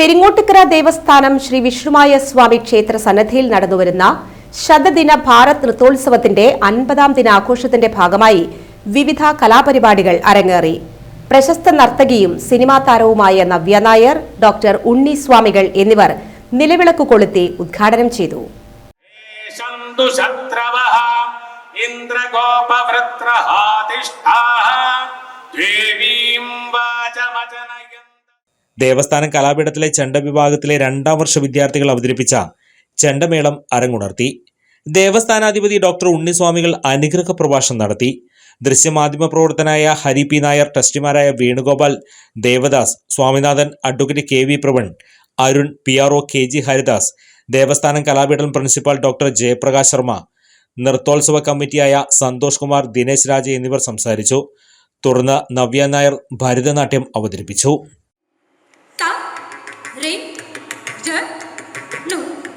പെരിങ്ങോട്ടുകര ദേവസ്ഥാനം ശ്രീ വിഷ്ണുമായ സ്വാമി ക്ഷേത്ര സന്നദ്ധിയിൽ നടന്നുവരുന്ന ശതദിന ഭാരത് നൃത്തോത്സവത്തിന്റെ അൻപതാം ദിനാഘോഷത്തിന്റെ ഭാഗമായി വിവിധ കലാപരിപാടികൾ അരങ്ങേറി. പ്രശസ്ത നർത്തകിയും സിനിമാ താരവുമായ നവ്യ നായർ ഡോക്ടർ ഉണ്ണി സ്വാമികൾ എന്നിവർ നിലവിളക്ക് കൊളുത്തി ഉദ്ഘാടനം ചെയ്തു. ദേവീം വാചമജനയന്ത ദേവസ്ഥാനം കലാപീഠത്തിലെ ചെണ്ട വിഭാഗത്തിലെ രണ്ടാം വർഷ വിദ്യാർത്ഥികൾ അവതരിപ്പിച്ച ചെണ്ടമേളം അരങ്ങുണർത്തി. ദേവസ്ഥാനാധിപതി ഡോക്ടർ ഉണ്ണിസ്വാമികൾ അനുഗ്രഹ പ്രഭാഷണം നടത്തി. ദൃശ്യമാധ്യമ പ്രവർത്തനായ Hari P Nair ട്രസ്റ്റിമാരായ Venugopal Devadas Swaminathan advocate K V Pravan Arun P R O K G Haridas Devasthanam Kalapeetham principal doctor Jayaprakash Sharma നൃത്തോത്സവ കമ്മിറ്റിയായ സന്തോഷ് കുമാർ ദിനേശ് രാജ് എന്നിവർ സംസാരിച്ചു. തുടർന്ന് നവ്യ നായർ ഭരതനാട്യം അവതരിപ്പിച്ചു. no,